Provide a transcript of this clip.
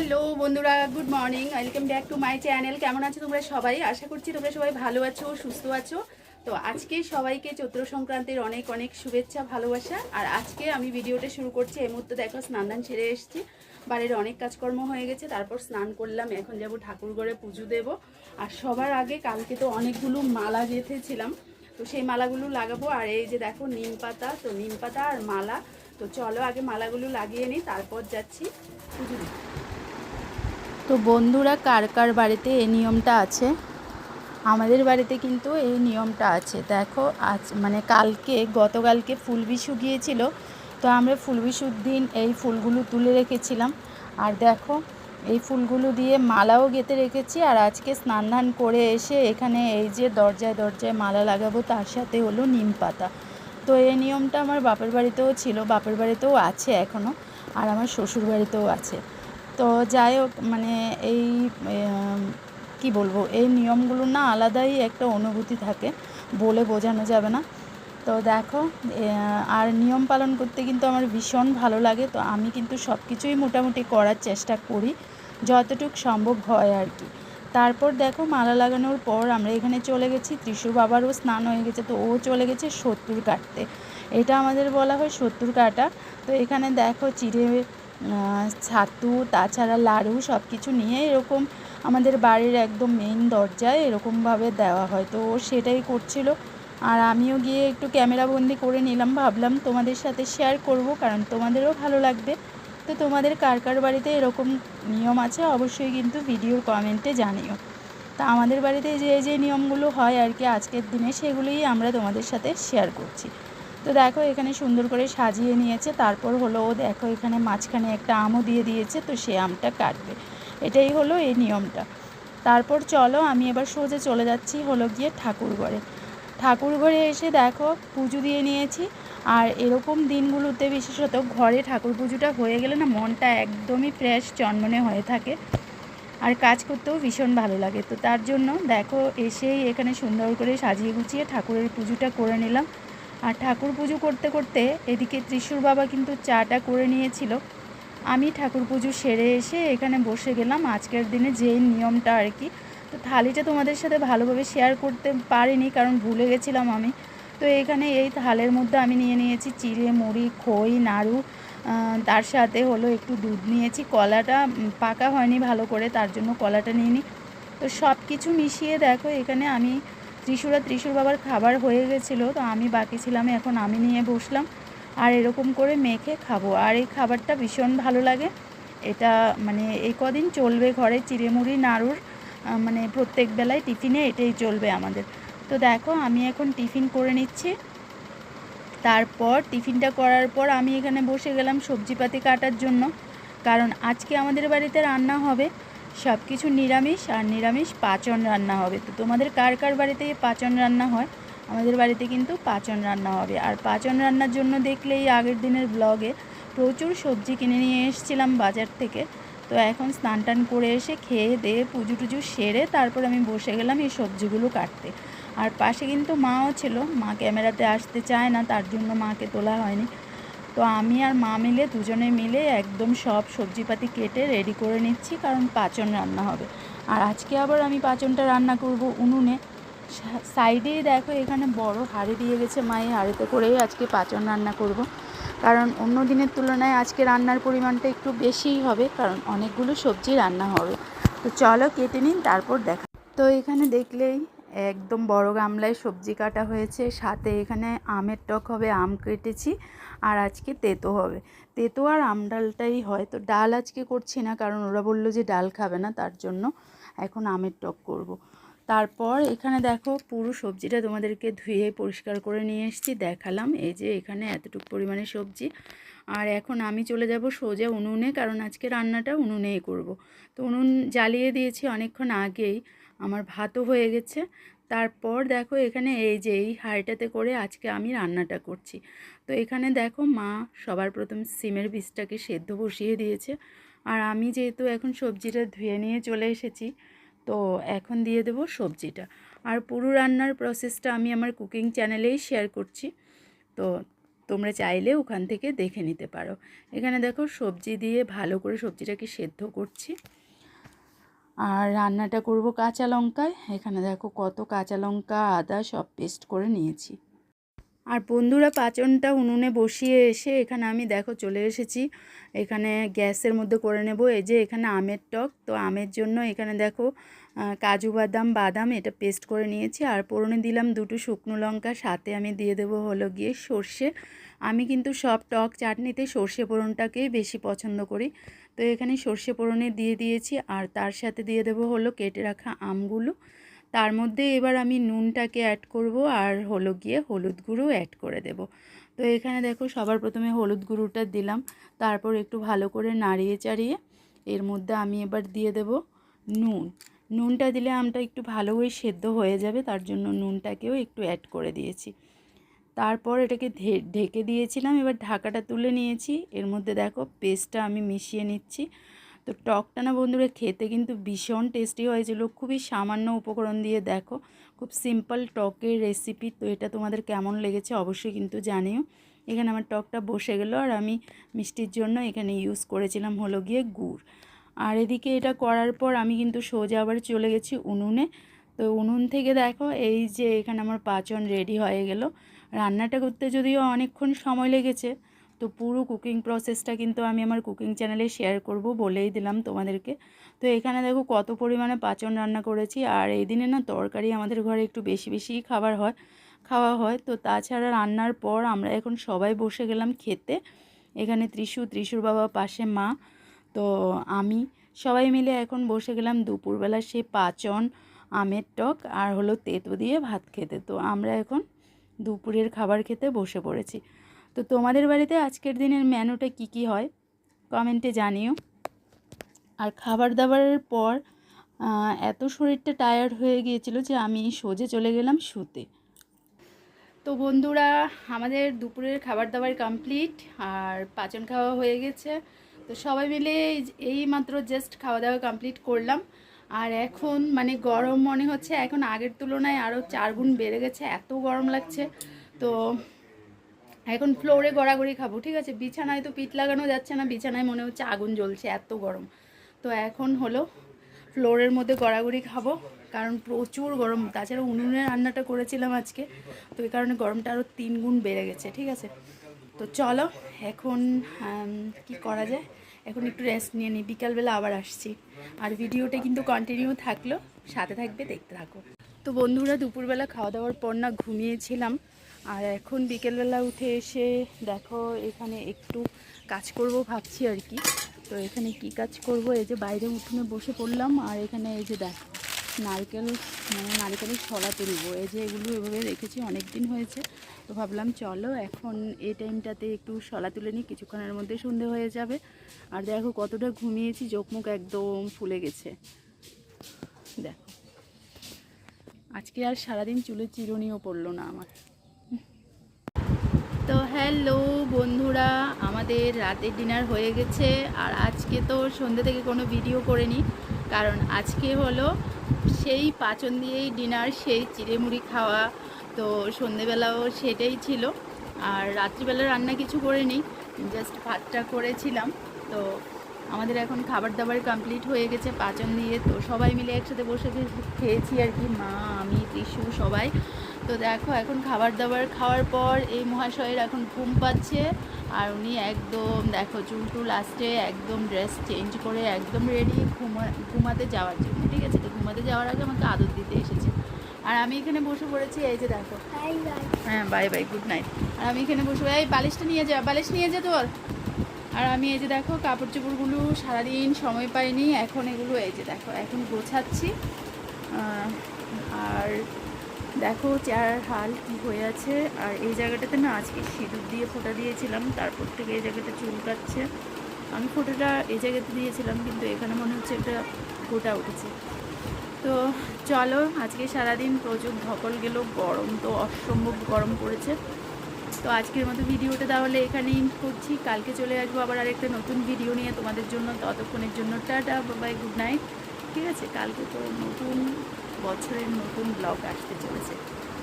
Hello বন্ধুরা, good morning, welcome back to my channel. কেমন আছো তোমরা সবাই? আশা করছি তোমরা সবাই ভালো আছো, সুস্থ আছো। তো আজকে সবাইকে চৈত্র সংক্রান্তির অনেক অনেক শুভেচ্ছা, ভালোবাসা। আর আজকে আমি ভিডিওটা শুরু করছি, এই মুহূর্তে দেখো স্নান দান সেরে এসেছি। বাড়ির অনেক কাজকর্ম হয়ে গেছে, তারপর স্নান করলাম, এখন যাব ঠাকুর ঘরে পুজো দেব। আর সবার আগে কালকে তো অনেকগুলো মালা গেঁথেছিলাম, তো সেই মালাগুলো লাগাবো। আর এই যে দেখো নিম পাতা, তো নিম পাতা আর মালা, তো চলো আগে মালাগুলো লাগিয়ে নিই, তারপর যাচ্ছি পুজো তো বন্ধুরা, কার কার বাড়িতে এই নিয়মটা আছে? আমাদের বাড়িতে কিন্তু এই নিয়মটা আছে। দেখো, আজ মানে কালকে, গতকালকে ফুল বিশু গিয়েছিল, তো আমরা ফুল বিশুর দিন এই ফুলগুলো তুলে রেখেছিলাম। আর দেখো, এই ফুলগুলো দিয়ে মালাও গেঁথে রেখেছি, আর আজকে স্নান ধান করে এসে এখানে এই যে দরজায় দরজায় মালা লাগাবো, তার সাথে হলো নিম পাতা। তো এই নিয়মটা আমার বাপের বাড়িতেও ছিল, বাপের বাড়িতেও আছে এখনও আর আমার শ্বশুর বাড়িতেও আছে। তো যাই হোক মানে এই কি বলব, এই নিয়মগুলো না আলাদাই একটা অনুভূতি থাকে, বলে বোঝানো যাবে না। তো দেখো আর নিয়ম পালন করতে কিন্তু আমার ভীষণ ভালো লাগে, তো আমি কিন্তু সব কিছুই মোটামুটি করার চেষ্টা করি, যতটুক সম্ভব হয় আর কি। তারপর দেখো, মালা লাগানোর পর আমরা এখানে চলে গেছি, ত্রিশু বাবারও স্নান হয়ে গেছে, তো ও চলে গেছে সত্তর কাটতে। এটা আমাদের বলা হয় সত্তর কাটা। তো এখানে দেখো, চিড়ে ছাতু, তাছাড়া লাড়ু সব কিছু নিয়ে এরকম আমাদের বাড়ির একদম মেইন দরজায় এরকমভাবে দেওয়া হয়। তো ও সেটাই করছিল। আর আমিও গিয়ে একটু ক্যামেরা বন্দি করে নিলাম। ভাবলাম তোমাদের সাথে শেয়ার করব, কারণ তোমাদেরও ভালো লাগবে। তো তোমাদের কার কার বাড়িতে এরকম নিয়ম আছে অবশ্যই কিন্তু ভিডিওর কমেন্টে জানিও। তা আমাদের বাড়িতে যে যে নিয়মগুলো হয় আর কি, আজকের দিনে সেগুলোই আমরা তোমাদের সাথে শেয়ার করছি। তো দেখো, এখানে সুন্দর করে সাজিয়ে নিয়েছে। তারপর হলো ও দেখো, এখানে মাঝখানে একটা আমও দিয়ে দিয়েছে, তো সে আমটা কাটবে। এটাই হলো এই নিয়মটা। তারপর চলো, আমি এবার সোজা চলে যাচ্ছি হলো গিয়ে ঠাকুর ঘরে। ঠাকুর ঘরে এসে দেখো, পুজো দিয়ে নিয়েছি। আর এরকম দিনগুলোতে বিশেষত ঘরে ঠাকুর পুজোটা হয়ে গেলে না, মনটা একদমই ফ্রেশ চনমনে হয়ে থাকে। আর কাজ করতেও ভীষণ ভালো লাগে। তো তার জন্য দেখো, এসেই এখানে সুন্দর করে সাজিয়ে গুছিয়ে ঠাকুরের পুজোটা করে নিলাম। আর ঠাকুর পুজো করতে করতে এদিকে ত্রিশুর বাবা কিন্তু চাটা করে নিয়েছিল। আমি ঠাকুর পুজো সেরে এসে এখানে বসে গেলাম। আজকের দিনে যেই নিয়মটা আর কি। তো থালিটা তোমাদের সাথে ভালোভাবে শেয়ার করতে পারিনি কারণ ভুলে গেছিলাম আমি। তো এখানে এই থালের মধ্যে আমি নিয়ে নিয়েছি চিড়ে, মুড়ি, খই, নাড়ু তার সাথে হলো একটু দুধ নিয়েছি। কলাটা পাকা হয়নি ভালো করে, তার জন্য কলাটা নিয়ে নিই তো সব কিছু মিশিয়ে দেখো, এখানে আমি ত্রিশুরা ত্রিশুর বাবার খাবার হয়ে গেছিল, তো আমি বাকি ছিলাম, এখন আমি নিয়ে বসলাম। আর এরকম করে মেখে খাব। আর এই খাবারটা ভীষণ ভালো লাগে। এটা মানে এই কদিন চলবে ঘরে চিড়েমুড়ি, নাড়ুর মানে প্রত্যেক বেলায় টিফিনে এটাই চলবে আমাদের। তো দেখো, আমি এখন টিফিন করে নিচ্ছি। তারপর টিফিনটা করার পর আমি এখানে বসে গেলাম সবজিপাতি কাটার জন্য। কারণ আজকে আমাদের বাড়িতে রান্না হবে। সব কিছু নিরামিষ আর নিরামিষ পাচন রান্না হবে। তো তোমাদের কার কার বাড়িতে পাচন রান্না হয়? আমাদের বাড়িতে কিন্তু পাচন রান্না হবে। আর পাচন রান্নার জন্য দেখলেই আগের দিনের ব্লগে প্রচুর সবজি কিনে নিয়ে এসেছিলাম বাজার থেকে। তো এখন স্নান টান করে এসে খেয়ে দিয়ে পুজো টুজো সেরে তারপর আমি বসে গেলাম এই সবজিগুলো কাটতে। আর পাশে কিন্তু মাও ছিল, মা ক্যামেরাতে আসতে চায় না, তার জন্য মাকে তোলা হয়নি। তো আমি আর মা মিলে, দুজনে মিলে একদম সব সবজিপাতি কেটে রেডি করে নিচ্ছি, কারণ পাচন রান্না হবে। আর আজকে আবার আমি পাচনটা রান্না করব উনুনে। সাইডেই দেখো এখানে বড় হাঁড়ি দিয়ে গেছে মায়ের হাঁড়িতে করেই আজকে পাচন রান্না করব। কারণ অন্য দিনের তুলনায় আজকে রান্নার পরিমাণটা একটু বেশিই হবে, কারণ অনেকগুলো সবজি রান্না হবে। তো চলো কেটে নিন তারপর দেখা। তো এখানে দেখলেই একদম বড় গামলায় সবজি কাটা হয়েছে, সাথে এখানে আমের টক হবে, আম কেটেছি, আর আজকে তেতো হবে তেতো আর আম ডালটাই হয়, তো ডাল আজকে করছি না, কারণ ওরা বলল যে ডাল খাবে না, তার জন্য এখন আমের টক করব। তারপর এখানে দেখো পুরো সবজিটা তোমাদেরকে ধুয়ে পরিষ্কার করে নিয়ে এসেছি, দেখালাম এই যে এখানে এতটুকু পরিমাণে সবজি আর এখন আমি চলে যাব সোজা উনুনে, কারণ আজকে রান্নাটা উনুনেই করব। তো উনুন জ্বালিয়ে দিয়েছি অনেকক্ষণ আগেই আমার ভাতও হয়ে গেছে। তারপর দেখো এখানে এই যে এই হাঁড়িটাতে করে আজকে আমি রান্নাটা করছি। তো এখানে দেখো মা সবার প্রথম সিমের বীজটাকে সেদ্ধ বসিয়ে দিয়েছে। আর আমি যেহেতু এখন সবজিটা ধুয়ে নিয়ে চলে এসেছি, তো এখন দিয়ে দেবো সবজিটা। আর পুরো রান্নার প্রসেসটা আমি আমার কুকিং চ্যানেলেই শেয়ার করছি। তো তোমরা চাইলে ওখান থেকে দেখে নিতে পারো। এখানে দেখো সবজি দিয়ে ভালো করে সবজিটাকে সেদ্ধ করছি। আর রান্নাটা করব কাঁচা লঙ্কায়। এখানে দেখো কত কাঁচা লঙ্কা, আদা সব পেস্ট করে নিয়েছি। আর বন্ধুরা পাচনটা উনুনে বসিয়ে এসে এখানে আমি দেখো চলে এসেছি। এখানে গ্যাসের মধ্যে করে নেব। এই যে এখানে আমের টক। তো আমের জন্য এখানে দেখো কাজু, বাদাম বাদাম এটা পেস্ট করে নিয়েছি। আর পোড়নে দিলাম দুটো শুকনো লঙ্কা। সাথে আমি দিয়ে দেবো হলো গিয়ে সর্ষে। আমি কিন্তু সব টক চাটনিতে সর্ষে পোড়নটাকেই বেশি পছন্দ করি। তো এখানে সর্ষে পোড়নে দিয়ে দিয়েছি। আর তার সাথে দিয়ে দেবো হলো কেটে রাখা আমগুলো। তার মধ্যে এবার আমি নুনটাকে অ্যাড করব আর হলো গিয়ে হলুদ গুঁড়ো অ্যাড করে দেব। তো এখানে দেখো সবার প্রথমে হলুদ গুঁড়োটা দিলাম, তারপর একটু ভালো করে নাড়িয়ে চাড়িয়ে এর মধ্যে আমি এবার দিয়ে দেব নুন। নুনটা দিলে আমটা একটু ভালো করে সেদ্ধ হয়ে যাবে, তার জন্য নুনটাকেও একটু অ্যাড করে দিয়েছি। তারপর এটাকে ঢেকে দিয়েছিলাম, এবার ঢাকাটা তুলে নিয়েছি। এর মধ্যে দেখো পেস্টটা আমি মিশিয়ে নিচ্ছি। তো টকটা না বন্ধুরা খেতে কিন্তু ভীষণ টেস্টি হয়েছিল। খুবই সামান্য উপকরণ দিয়ে দেখো, খুব সিম্পল টকের রেসিপি তো এটা তোমাদের কেমন লেগেছে অবশ্যই কিন্তু জানিও। এখানে আমার টকটা বসে গেল আর আমি মিষ্টির জন্য এখানে ইউজ করেছিলাম হলো গিয়ে গুড়। আর এদিকে এটা করার পর আমি কিন্তু সোজা আবার চলে গেছি উনুনে। তো উনুন থেকে দেখো, এই যে এখানে আমার পাচন রেডি হয়ে গেল। রান্নাটা করতে যদিও অনেকক্ষণ সময় লেগেছে তো পুরো কুকিং প্রসেসটা কিন্তু আমি আমার কুকিং চ্যানেলে শেয়ার করব বলেই দিলাম তোমাদেরকে। তো এখানে দেখো কত পরিমাণে পাচন রান্না করেছি, আর এই দিনে না তরকারি আমাদের ঘরে একটু বেশি বেশিই খাবার হয়, খাওয়া হয়। তো তাছাড়া রান্নার পর আমরা এখন সবাই বসে গেলাম খেতে। এখানে ত্রিশু, ত্রিশুর বাবা, পাশে মা। তো আমি সবাই মিলে এখন বসে গেলাম দুপুরবেলা সে পাচন, আমের টক, আর হলো তেতো দিয়ে ভাত খেতে। তো আমরা এখন দুপুরের খাবার খেতে বসে পড়েছি। তো তোমাদের বাড়িতে আজকের দিনের মেনুটা কি কি হয়? কমেন্টে জানিও। আর খাবার দাবারের পর এত শরীরটা টায়ার্ড হয়ে গিয়েছিল যে আমি সোজে চলে গেলাম শুতে। তো বন্ধুরা, আমাদের দুপুরের খাবার দাবার কমপ্লিট আর পাচন খাওয়া হয়ে গেছে। তো সবাই মিলে এই- মাত্র জাস্ট খাওয়া দাওয়া কমপ্লিট করলাম। আর এখন মানে গরম মনে হচ্ছে, এখন আগের তুলনায় আরও চার গুণ বেড়ে গেছে, এত গরম লাগছে। তো এখন ফ্লোরে গড়াগড়ি খাব, ঠিক আছে? বিছানায় তো পিঠ লাগানো যাচ্ছে না, বিছানায় মনে হচ্ছে আগুন জ্বলছে, এত গরম। তো এখন হলো ফ্লোরের মধ্যে গড়াগড়ি খাব, কারণ প্রচুর গরম। তাছাড়া উনুনে রান্নাটা করেছিলাম আজকে, তো এই কারণে গরমটা আরও তিন গুণ বেড়ে গেছে, ঠিক আছে? তো চলো, এখন কি করা যায়? এখন একটু রেস্ট নিয়ে নিই, বিকালবেলা আবার আসছি। আর ভিডিওটা কিন্তু কন্টিনিউ থাকল, সাথে থাকবে, দেখতে থাকো। তো বন্ধুরা, দুপুরবেলা খাওয়া দাওয়ার পর না ঘুমিয়েছিলাম। আর এখন বিকেলবেলা উঠে এসে দেখো এখানে একটু কাজ করব ভাবছি আর কি। তো এখানে কি কাজ করব? এই যে বাইরে উঠোনে বসে পড়লাম আর এখানে এই যে দেখো, নারকেল মানে নারকেলের ছড়া তুলবো। এই যে এগুলো এভাবে রেখেছি অনেক দিন হয়েছে। তো ভাবলাম চলো এখন এই টাইমটাতে একটু শলা তুলে নিই, কিছুক্ষণের মধ্যে সন্ধে হয়ে যাবে। আর দেখো কতটা ঘুমিয়েছি, চোখ মুখ একদম ফুলে গেছে। দেখো। আজকে আর সারাদিন চুলে চিরুনিও পড়ল না আমার। তো হ্যালো বন্ধুরা, আমাদের রাতের ডিনার হয়ে গেছে আর আজকে তো সন্ধ্যে থেকে কোনো ভিডিও করিনি, কারণ আজকে হলো সেই পাচন দিয়েই ডিনার, সেই চিড়েমুড়ি খাওয়া, তো সন্ধেবেলাও সেটাই ছিল। আর রাত্রিবেলা রান্না কিছু করিনি জাস্ট ভাতটা করেছিলাম। তো আমাদের এখন খাবার দাবার কমপ্লিট হয়ে গেছে পাচন দিয়ে, তো সবাই মিলে একসাথে বসে খেয়েছি আর কি, মা, আমি, ত্রিশু, সবাই। তো দেখো এখন খাবার দাবার খাওয়ার পর এই মহাশয়ের এখন ঘুম পাচ্ছে আর উনি একদম দেখো চুল টুল আসছে একদম ড্রেস চেঞ্জ করে একদম রেডি ঘুমা ঘুমাতে যাওয়ার জন্য ঠিক আছে? তো ঘুমাতে যাওয়ার আগে আমাকে আদর দিতে এসেছে। আর আমি এখানে বসে পড়েছি এই যে দেখো। হ্যাঁ বাই বাই গুড নাইট আর আমি এখানে বসে এই বালিশটা নিয়ে যা বালিশ নিয়ে যা তোর। আর আমি এই যে দেখো কাপড় চোপড়গুলো সারাদিন সময় পাইনি এখন এগুলো এই যে দেখো এখন গোছাচ্ছি। আর দেখো চেয়ার, হাল কি হয়ে আছে। আর এই জায়গাটাতে না আজকে সিঁদুর দিয়ে ফোঁটা দিয়েছিলাম, তারপর থেকে এই জায়গাটা চুলকাচ্ছে আমি ফোঁটাটা এই জায়গাতে দিয়েছিলাম, কিন্তু এখানে মনে হচ্ছে একটা গোটা উঠেছে। তো চলো, আজকে সারাদিন প্রচুর ধকল গেল, গরম তো অসম্ভব গরম পড়েছে। তো আজকের মতো ভিডিওটা তাহলে এখানেই করছি। কালকে চলে আসব আবার আরেকটা নতুন ভিডিও নিয়ে তোমাদের জন্য। ততক্ষণের জন্য টাটা বাই গুড নাইট। ঠিক আছে, কালকে তো নতুন বছরের নতুন ব্লগ আসতে চলেছে।